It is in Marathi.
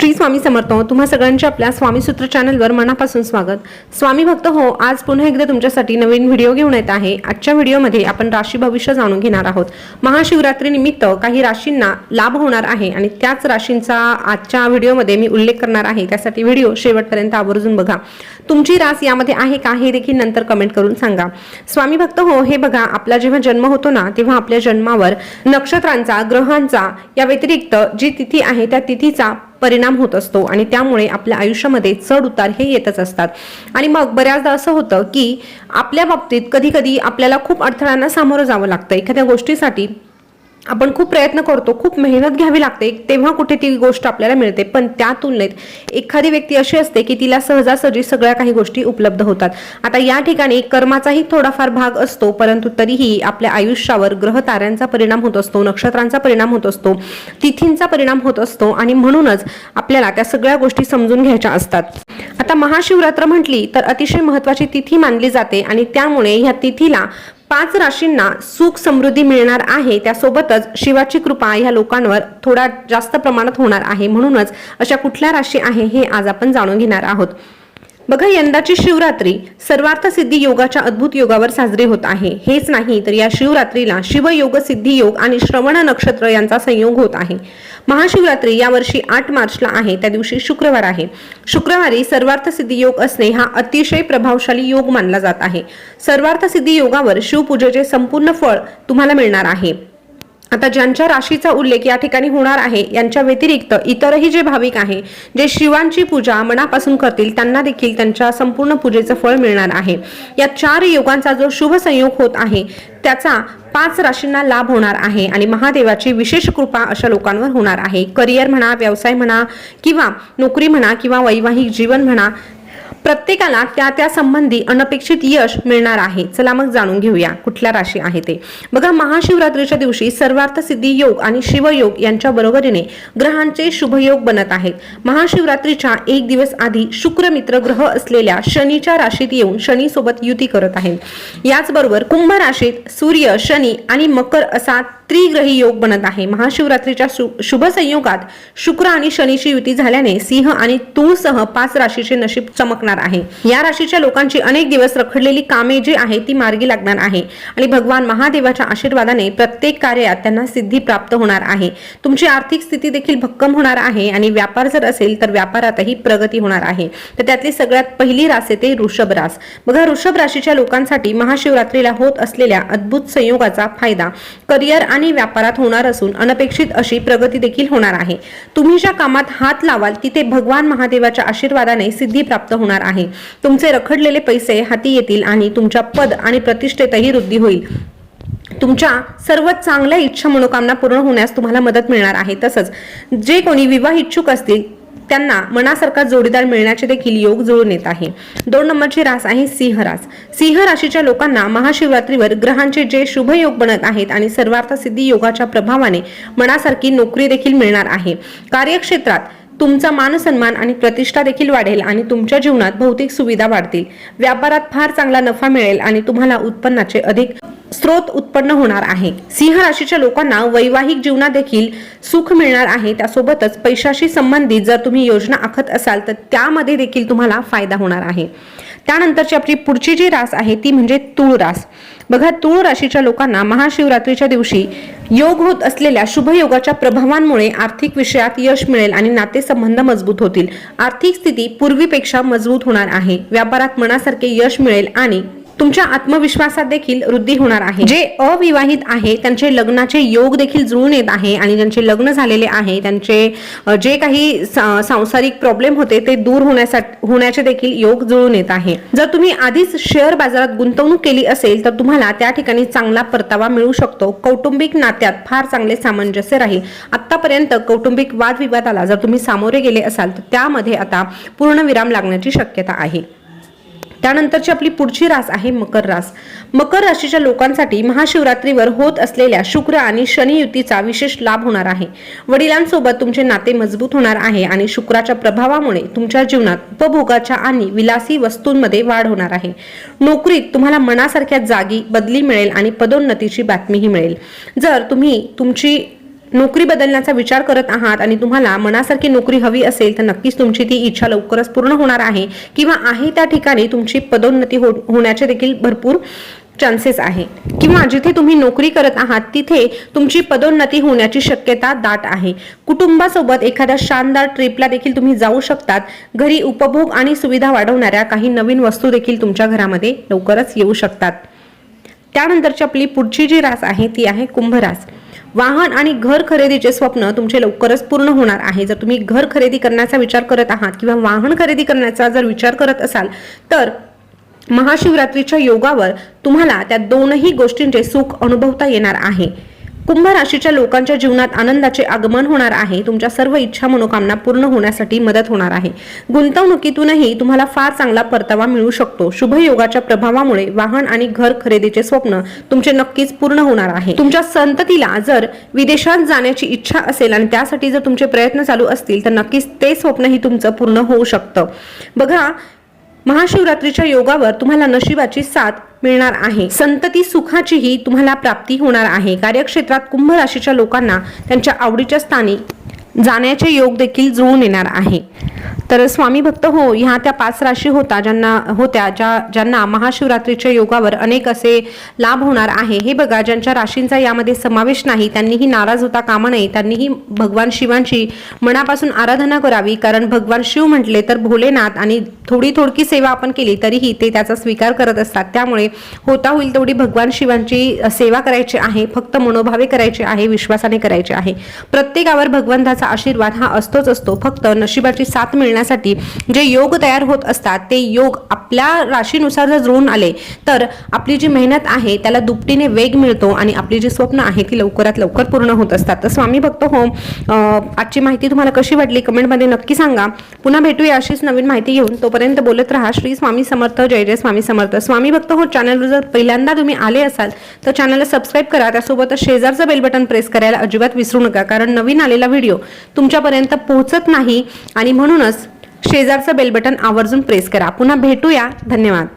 श्री स्वामी समर्थ तुम्हा सगळ्यांचे आपल्या स्वामी सूत्र चॅनलवर मनापासून स्वागत. स्वामी भक्त हो आज पुन्हा एकदा तुमच्यासाठी नवीन व्हिडिओ घेऊन येत आहे. आजच्या व्हिडिओमध्ये आपण राशी भविष्य जाणून घेणार आहोत. महाशिवरात्री निमित्त काही राशींना लाभ होणार आहे आणि त्याच राशींचा आजच्या व्हिडिओमध्ये मी उल्लेख करणार आहे. त्यासाठी व्हिडिओ शेवटपर्यंत आवर्जून बघा. तुमची रास यामध्ये आहे का हे देखील नंतर कमेंट करून सांगा. स्वामी भक्त हो हे बघा आपला जेव्हा जन्म होतो ना तेव्हा आपल्या जन्मावर नक्षत्रांचा ग्रहांचा या व्यतिरिक्त जी तिथी आहे त्या तिथीचा परिणाम होत असतो आणि त्यामुळे आपल्या आयुष्यामध्ये चढ उतार हे येतच असतात. आणि मग बऱ्याचदा असं होतं की आपल्या बाबतीत कधी कधी आपल्याला खूप अडथळ्यांना सामोरं जावं लागतं. एखाद्या गोष्टीसाठी आपण खूप प्रयत्न करतो खूप मेहनत घ्यावी लागते तेव्हा कुठे ती गोष्ट आपल्याला मिळते. पण त्या तुलनेत एखादी व्यक्ती अशी असते की तिला सहजासहजी सगळ्या काही गोष्टी उपलब्ध होतात. आता या ठिकाणी कर्माचाही थोडाफार भाग असतो परंतु तरीही आपल्या आयुष्यावर ग्रह ताऱ्यांचा परिणाम होत असतो नक्षत्रांचा परिणाम होत असतो तिथींचा परिणाम होत असतो आणि म्हणूनच आपल्याला त्या सगळ्या गोष्टी समजून घ्यायच्या असतात. आता महाशिवरात्र म्हटली तर अतिशय महत्वाची तिथी मानली जाते आणि त्यामुळे ह्या तिथीला पाच राशींना सुख समृद्धी मिळणार आहे. त्यासोबतच शिवाची कृपा ह्या लोकांवर थोडा जास्त प्रमाणात होणार आहे. म्हणूनच अशा कुठल्या राशी आहे हे आज आपण जाणून घेणार आहोत. बघा यंदाची शिवरात्री सर्वार्थ सिद्धी योगाच्या अद्भुत योगावर साजरी होत आहे. हेच नाही तर या शिवरात्रीला शिवयोग सिद्धी योग आणि श्रवण नक्षत्र यांचा संयोग होत आहे. महाशिवरात्री यावर्षी आठ मार्चला आहे त्या दिवशी शुक्रवार आहे. शुक्रवारी सर्वार्थ सिद्धी योग असणे हा अतिशय प्रभावशाली योग मानला जात आहे. सर्वार्थ सिद्धी योगावर शिवपूजेचे संपूर्ण फळ तुम्हाला मिळणार आहे. आता ज्यांच्या राशीचा उल्लेख या ठिकाणी होणार आहे यांच्या व्यतिरिक्त इतरही जे भाविक आहे जे शिवांची पूजा मनापासून करतील त्यांना देखील त्यांच्या संपूर्ण पूजेचं फळ मिळणार आहे. या चार योगांचा जो शुभ संयोग होत आहे त्याचा पाच राशींना लाभ होणार आहे आणि महादेवाची विशेष कृपा अशा लोकांवर होणार आहे. करिअर म्हणा व्यवसाय म्हणा किंवा नोकरी म्हणा किंवा वैवाहिक जीवन म्हणा प्रत्येकाला त्या त्या संबंधी अनपेक्षित यश मिळणार आहे. चला मग जाणून घेऊया कुठल्या राशी आहे ते. बघा महाशिवरात्रीच्या दिवशी सर्वार्थ सिद्धी योग आणि शिवयोग यांच्या बरोबरीने ग्रहांचे शुभयोग बनत आहेत. महाशिवरात्रीच्या एक दिवस आधी शुक्र मित्र ग्रह असलेल्या शनीच्या राशीत येऊन शनी सोबत युती करत आहेत. याचबरोबर कुंभ राशीत सूर्य शनी आणि मकर असा त्रिग्रही योग बनत आहे. महाशिवरात्रीच्या शुभ संयोगात शुक्र आणि शनीची युती झाल्याने सिंह आणि तूळसह पाच राशीचे नशीब चमकणार आहे. या राशीच्या लोकांची अनेक दिवस रखडलेली कामे जी आहे ती मार्गी लागणार आहे. आणि भगवान महादेवाच्या आशीर्वादाने प्रत्येक कार्यात त्यांना सिद्धी प्राप्त होणार आहे. तुमची आर्थिक स्थिती देखील भक्कम होणार आहे आणि व्यापार जर असेल तर व्यापारातही प्रगती होणार आहे. तर त्यातली सगळ्यात पहिली रास येते ऋषभ रास. बघा ऋषभ राशीच्या लोकांसाठी महाशिवरात्रीला होत असलेल्या अद्भुत संयोगाचा फायदा. करिअर आणि व्यापारात होणार असून अनपेक्षित अशी प्रगती देखील होणार आहे. तुम्ही ज्या कामात हात लावाल तिथे भगवान महादेवाच्या आशीर्वादाने सिद्धी प्राप्त होणार आहे. तुमचे रखडलेले पैसे हाती येतील आणि तुमच्या पद आणि प्रतिष्ठेतही वृद्धी होईल. तुमच्या सर्व चांगल्या इच्छा मनोकामना पूर्ण होण्यास तुम्हाला मदत मिळणार आहे. तसंच जे कोणी विवाह इच्छुक असतील त्यांना मनासारखा जोडीदार मिळण्याचे देखील योग जुळून येत आहे. दोन नंबरची रास आहे सिंह रास. सिंह राशीच्या लोकांना महाशिवरात्रीवर ग्रहांचे जे शुभ योग बनत आहेत आणि सर्वार्थ सिद्धी योगाच्या प्रभावाने मनासारखी नोकरी देखील मिळणार आहे. कार्यक्षेत्रात तुमचा मानसन्मान आणि प्रतिष्ठा देखील वाढेल आणि तुमच्या जीवनात भौतिक सुविधा वाढतील. व्यापारात फार चांगला नफा मिळेल आणि तुम्हाला उत्पन्नाचे अधिक स्रोत उत्पन्न होणार आहे. सिंह राशीच्या लोकांना वैवाहिक जीवनात देखील सुख मिळणार आहे. त्यासोबतच पैशाशी संबंधित जर तुम्ही योजना आखत असाल तर त्यामध्ये देखील तुम्हाला फायदा होणार आहे. त्यानंतरची आपली पुढची जी रास आहे ती म्हणजे तूळ रास बघा तूळ राशीच्या लोकांना महाशिवरात्रीच्या दिवशी योग होत असलेल्या शुभयोगाच्या प्रभावांमुळे आर्थिक विषयात यश मिळेल आणि नातेसंबंध मजबूत होतील. आर्थिक स्थिती पूर्वीपेक्षा मजबूत होणार आहे. व्यापारात मनासारखे यश मिळेल आणि तुमच्या आत्मविश्वासात देखील वृद्धी होणार आहे. जे अविवाहित आहे त्यांचे लग्नाचे योग देखील जुळून येत आहे आणि ज्यांचे लग्न झालेले आहे त्यांचे जे काही सा- सांसारिक प्रॉब्लेम होते ते दूर होण्यासाठी होण्याचे देखील योग जुळून येत आहे. जर तुम्ही आधीच शेअर बाजारात गुंतवणूक केली असेल तर तुम्हाला त्या ठिकाणी चांगला परतावा मिळू शकतो. कौटुंबिक नात्यात फार चांगले सामंजस्य राहील. आतापर्यंत कौटुंबिक वादविवादाला जर तुम्ही सामोरे गेले असाल तर त्यामध्ये आता पूर्ण विराम लागण्याची शक्यता आहे. त्यानंतरची आपली पुढची रास आहे मकर रास. मकर राशीच्या लोकांसाठी महाशिवरात्रीवर होत असलेल्या शुक्र आणि शनी युतीचा विशेष लाभ होणार आहे. वडिलांसोबत तुमचे नाते मजबूत होणार आहे आणि शुक्राच्या प्रभावामुळे तुमच्या जीवनात उपभोगाच्या आणि विलासी वस्तूंमध्ये वाढ होणार आहे. नोकरीत तुम्हाला मनासारख्या जागी बदली मिळेल आणि पदोन्नतीची बातमीही मिळेल. जर तुम्ही तुमची नोकरी बदलण्याचा विचार करत आहात आणि तुम्हाला मनासारखी नोकरी हवी असेल तर नक्कीच तुमची ती इच्छा लवकरच पूर्ण होणार आहे किंवा आहे त्या ठिकाणी तुमची पदोन्नती हो होण्याचे देखील भरपूर चान्सेस आहे. किंवा जिथे तुम्ही नोकरी करत आहात तिथे तुमची पदोन्नती होण्याची शक्यता दाट आहे. कुटुंबासोबत एखाद्या शानदार ट्रिपला देखील तुम्ही जाऊ शकतात. घरी उपभोग आणि सुविधा वाढवणाऱ्या काही नवीन वस्तू देखील तुमच्या घरामध्ये लवकरच येऊ शकतात. त्यानंतरची आपली पुढची जी रास आहे ती आहे कुंभ रास वाहन आणि घर खरेदीचे स्वप्न तुमचे लवकरच पूर्ण होणार आहे. जर तुम्ही घर खरेदी करण्याचा विचार करत आहात किंवा वाहन खरेदी करण्याचा जर विचार करत असाल तर महाशिवरात्रीच्या योगावर तुम्हाला त्या दोनही गोष्टींचे सुख अनुभवता येणार आहे. कुंभ राशीच्या लोकांच्या जीवनात आनंदाचे आगमन होणार आहे. तुमच्या सर्व इच्छा मनोकामना पूर्ण होण्यासाठी मदत होणार आहे. गुंतवणुकीतूनही तुम्हाला फार चांगला परतावा मिळू शकतो. शुभ योगाच्या प्रभावामुळे वाहन आणि घर खरेदीचे स्वप्न तुमचे नक्कीच पूर्ण होणार आहे. तुमच्या संततीला जर विदेशात जाण्याची इच्छा असेल आणि त्यासाठी जर तुमचे प्रयत्न चालू असतील तर नक्कीच ते स्वप्नही तुमचं पूर्ण होऊ शकतं. बघा महाशिवरात्रीच्या योगावर तुम्हाला नशिबाची साथ मिळणार आहे. संतती सुखाचीही तुम्हाला प्राप्ती होणार आहे. कार्यक्षेत्रात कुंभ राशीच्या लोकांना त्यांच्या आवडीच्या स्थानी जाण्याचे योग देखील जुळून येणार आहे. तर स्वामी भक्त हो ह्या त्या पाच राशी होता ज्यांना होत्या ज्या ज्यांना महाशिवरात्रीच्या योगावर अनेक असे लाभ होणार आहे. हे बघा ज्यांच्या राशींचा यामध्ये समावेश नाही त्यांनीही नाराज होता कामा नये. त्यांनीही भगवान शिवांची मनापासून आराधना करावी. कारण भगवान शिव म्हटले तर भोलेनाथ आणि थोडी थोडकी सेवा आपण केली तरीही ते त्याचा स्वीकार करत असतात. त्यामुळे होता होईल तेवढी भगवान शिवांची सेवा करायची आहे फक्त मनोभावे करायचे आहे विश्वासाने करायचे आहे. प्रत्येकावर भगवंताचा आशीर्वाद हा असतोच असतो. फक्त नशिबाची साथ मिळण्यासाठी जे योग तयार होत असतात ते योग आपल्या राशीनुसार जर जुळून आले तर आपली जी मेहनत आहे त्याला दुपटीने वेग मिळतो आणि आपली जी स्वप्न आहे ती लवकरात लवकर पूर्ण होत असतात. तर स्वामी भक्त होम आजची माहिती तुम्हाला कशी वाटली? कमेंटमध्ये नक्की सांगा. पुन्हा भेटूया अशीच नवीन माहिती घेऊन. तोपर्यंत बोलत राहा. श्री स्वामी समर्थ जय जय स्वामी समर्थ. स्वामी भक्त हो चॅनलवर जर पहिल्यांदा तुम्ही आले असाल तर चॅनलला सबस्क्राईब करा. त्यासोबतच शेजारचं बेल बटन प्रेस करायला अजिबात विसरू नका कारण नवीन आलेला व्हिडिओ तुमच्यापर्यंत पोहोचत नाही. आणि म्हणूनच शेजारचं बेल बटन आवर्जून प्रेस करा. पुन्हा भेटूया. धन्यवाद.